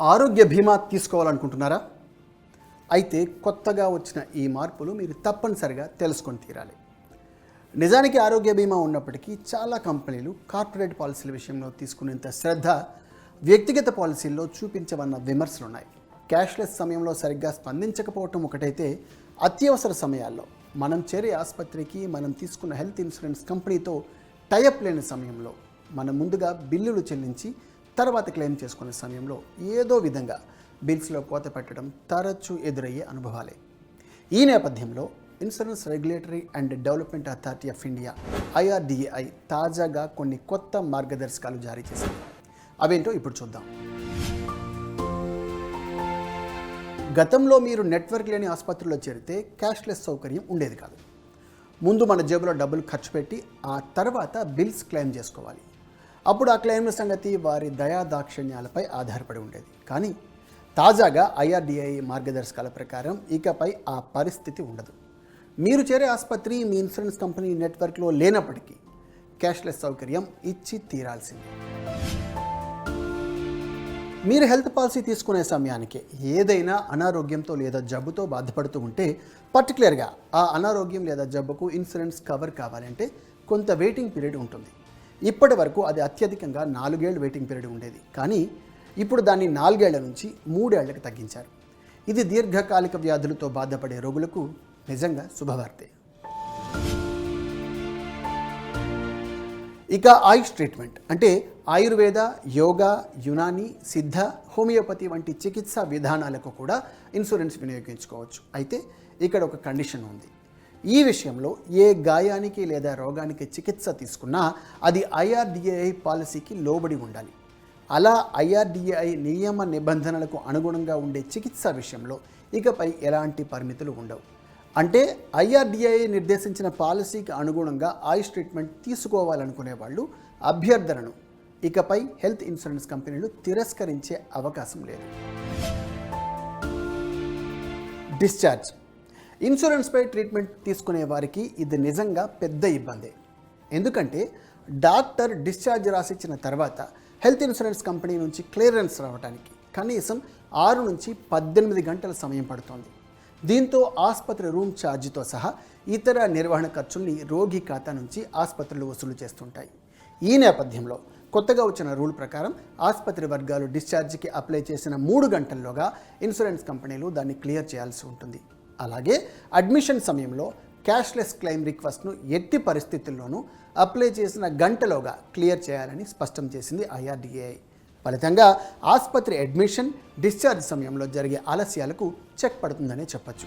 ఆరోగ్య బీమా తీసుకోవాలనుకుంటున్నారా? అయితే కొత్తగా వచ్చిన ఈ మార్పులు మీరు తప్పనిసరిగా తెలుసుకొని తీరాలి. నిజానికి ఆరోగ్య బీమా ఉన్నప్పటికీ చాలా కంపెనీలు కార్పొరేట్ పాలసీల విషయంలో తీసుకునేంత శ్రద్ధ వ్యక్తిగత పాలసీల్లో చూపించవన్న విమర్శలు ఉన్నాయి క్యాష్లెస్ సమయంలో సరిగ్గా స్పందించకపోవటం ఒకటైతే అత్యవసర సమయాల్లో మనం చేరే ఆసుపత్రికి మనం తీసుకున్న హెల్త్ ఇన్సూరెన్స్ కంపెనీతో టైఅప్ లేని సమయంలో మనం ముందుగా బిల్లులు చెల్లించి తర్వాత క్లెయిమ్ చేసుకునే సమయంలో ఏదో విధంగా బిల్స్లో కోత పెట్టడం తరచూ ఎదురయ్యే అనుభవాలే. ఈ నేపథ్యంలో insurance regulatory and development authority of India IRDAI తాజాగా కొన్ని కొత్త మార్గదర్శకాలు జారీ చేసింది. అవేంటో ఇప్పుడు చూద్దాం. గతంలో మీరు నెట్వర్క్ లేని ఆసుపత్రిలో చేరితే క్యాష్లెస్ సౌకర్యం ఉండేది కాదు. ముందు మన జేబులో డబ్బులు ఖర్చు పెట్టి ఆ తర్వాత బిల్స్ క్లెయిమ్ చేసుకోవాలి. అప్పుడు ఆ క్లెయిమ్ల సంగతి వారి దయా దాక్షిణ్యాలపై ఆధారపడి ఉండేది. కానీ తాజాగా ఐఆర్డిఐ మార్గదర్శకాల ప్రకారం ఇకపై ఆ పరిస్థితి ఉండదు. మీరు చేరే ఆసుపత్రి మీ ఇన్సూరెన్స్ కంపెనీ నెట్వర్క్లో లేనప్పటికీ క్యాష్లెస్ సౌకర్యం ఇచ్చి తీరాల్సిందే. మీరు హెల్త్ పాలసీ తీసుకునే సమయానికి ఏదైనా అనారోగ్యంతో లేదా జబ్బుతో బాధపడుతూ ఉంటే పర్టికులర్గా ఆ అనారోగ్యం లేదా జబ్బుకు ఇన్సూరెన్స్ కవర్ కావాలంటే కొంత వెయిటింగ్ పీరియడ్ ఉంటుంది. ఇప్పటి వరకు అది అత్యధికంగా నాలుగేళ్ళు వెయిటింగ్ పీరియడ్ ఉండేది. కానీ ఇప్పుడు దాన్ని నాలుగేళ్ళ నుంచి మూడేళ్ళకు తగ్గించారు. ఇది దీర్ఘకాలిక వ్యాధులతో బాధపడే రోగులకు నిజంగా శుభవార్తే. ఇక ఆయుష్ ట్రీట్మెంట్. అంటే ఆయుర్వేద యోగా యునాని సిద్ధ హోమియోపతి వంటి చికిత్సా విధానాలకు కూడా ఇన్సూరెన్స్ వినియోగించుకోవచ్చు. అయితే ఇక్కడ ఒక కండిషన్ ఉంది. ఈ విషయంలో ఏ గాయానికి లేదా రోగానికి చికిత్స తీసుకున్నా అది ఐఆర్డిఏఐ పాలసీకి లోబడి ఉండాలి. అలా ఐఆర్డిఏఐ నియమ నిబంధనలకు అనుగుణంగా ఉండే చికిత్స విషయంలో ఇకపై ఎలాంటి పరిమితులు ఉండవు. అంటే ఐఆర్డిఐ నిర్దేశించిన పాలసీకి అనుగుణంగా ఆయుష్ ట్రీట్మెంట్ తీసుకోవాలనుకునే వాళ్ళు అభ్యర్థనను ఇకపై హెల్త్ ఇన్సూరెన్స్ కంపెనీలు తిరస్కరించే అవకాశం లేదు. డిశ్చార్జ్ ఇన్సూరెన్స్పై ట్రీట్మెంట్ తీసుకునే వారికి ఇది నిజంగా పెద్ద ఇబ్బందే. ఎందుకంటే డాక్టర్ డిశ్చార్జ్ రాసిచ్చిన తర్వాత హెల్త్ ఇన్సూరెన్స్ కంపెనీ నుంచి క్లియరెన్స్ రావడానికి కనీసం ఆరు నుంచి పద్దెనిమిది గంటల సమయం పడుతోంది. దీంతో ఆసుపత్రి రూమ్ ఛార్జీతో సహా ఇతర నిర్వహణ ఖర్చుల్ని రోగి ఖాతా నుంచి ఆసుపత్రులు వసూలు చేస్తుంటాయి. ఈ నేపథ్యంలో కొత్తగా వచ్చిన రూల్ ప్రకారం ఆసుపత్రి వర్గాలు డిశ్చార్జికి అప్లై చేసిన మూడు గంటల్లోగా ఇన్సూరెన్స్ కంపెనీలు దాన్ని క్లియర్ చేయాల్సి ఉంటుంది. అలాగే అడ్మిషన్ సమయంలో క్యాష్లెస్ క్లెయిమ్ రిక్వెస్ట్ను ఎట్టి పరిస్థితుల్లోనూ అప్లై చేసిన గంటలోగా క్లియర్ చేయాలని స్పష్టం చేసింది ఐఆర్డిఏఐ ఫలితంగా ఆసుపత్రి అడ్మిషన్ డిశ్చార్జ్ సమయంలో జరిగే ఆలస్యాలకు చెక్ పడుతుందనే చెప్పచ్చు.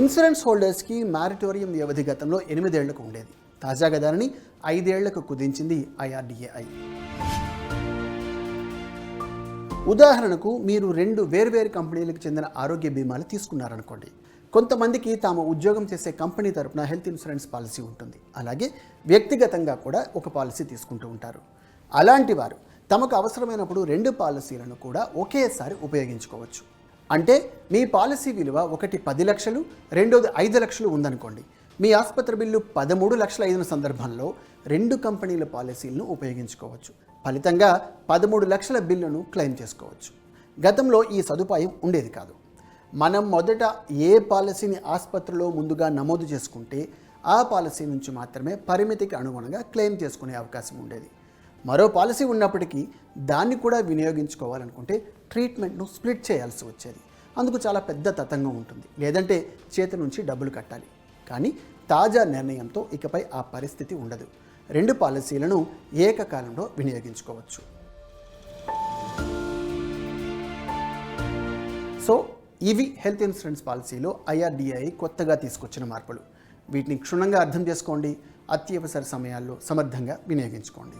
ఇన్సూరెన్స్ హోల్డర్స్కి మ్యారిటోరియం వ్యవధి గతంలో ఎనిమిదేళ్ళకు ఉండేది. తాజాగా దానిని ఐదేళ్ళకు కుదించింది ఐఆర్డిఏఐ ఉదాహరణకు మీరు రెండు వేర్వేరు కంపెనీలకు చెందిన ఆరోగ్య బీమాలు తీసుకున్నారనుకోండి. కొంతమందికి తాము ఉద్యోగం చేసే కంపెనీ తరపున హెల్త్ ఇన్సూరెన్స్ పాలసీ ఉంటుంది. అలాగే వ్యక్తిగతంగా కూడా ఒక పాలసీ తీసుకుంటూ ఉంటారు. అలాంటి వారు తమకు అవసరమైనప్పుడు రెండు పాలసీలను కూడా ఒకేసారి ఉపయోగించుకోవచ్చు. అంటే మీ పాలసీ విలువ ఒకటి పది లక్షలు రెండోది ఐదు లక్షలు ఉందనుకోండి. మీ ఆసుపత్రి బిల్లు పదమూడు లక్షల అయిన సందర్భంలో రెండు కంపెనీల పాలసీలను ఉపయోగించుకోవచ్చు. ఫలితంగా పదమూడు లక్షల బిల్లును క్లెయిమ్ చేసుకోవచ్చు. గతంలో ఈ సదుపాయం ఉండేది కాదు. మనం మొదట ఏ పాలసీని ఆసుపత్రిలో ముందుగా నమోదు చేసుకుంటే ఆ పాలసీ నుంచి మాత్రమే పరిమితికి అనుగుణంగా క్లెయిమ్ చేసుకునే అవకాశం ఉండేది. మరో పాలసీ ఉన్నప్పటికీ దాన్ని కూడా వినియోగించుకోవాలనుకుంటే ట్రీట్మెంట్ను స్ప్లిట్ చేయాల్సి వచ్చేది. అందుకు చాలా పెద్ద తతంగం ఉంటుంది. లేదంటే చేతి నుంచి డబ్బులు కట్టాలి. కానీ తాజా నిర్ణయంతో ఇకపై ఆ పరిస్థితి ఉండదు. రెండు పాలసీలను ఏకకాలంలో వినియోగించుకోవచ్చు. సో ఇవి హెల్త్ ఇన్సూరెన్స్ పాలసీలో ఐఆర్డిఐ కొత్తగా తీసుకొచ్చిన మార్పులు. వీటిని క్షుణ్ణంగా అర్థం చేసుకోండి. అత్యవసర సమయాల్లో సమర్థంగా వినియోగించుకోండి.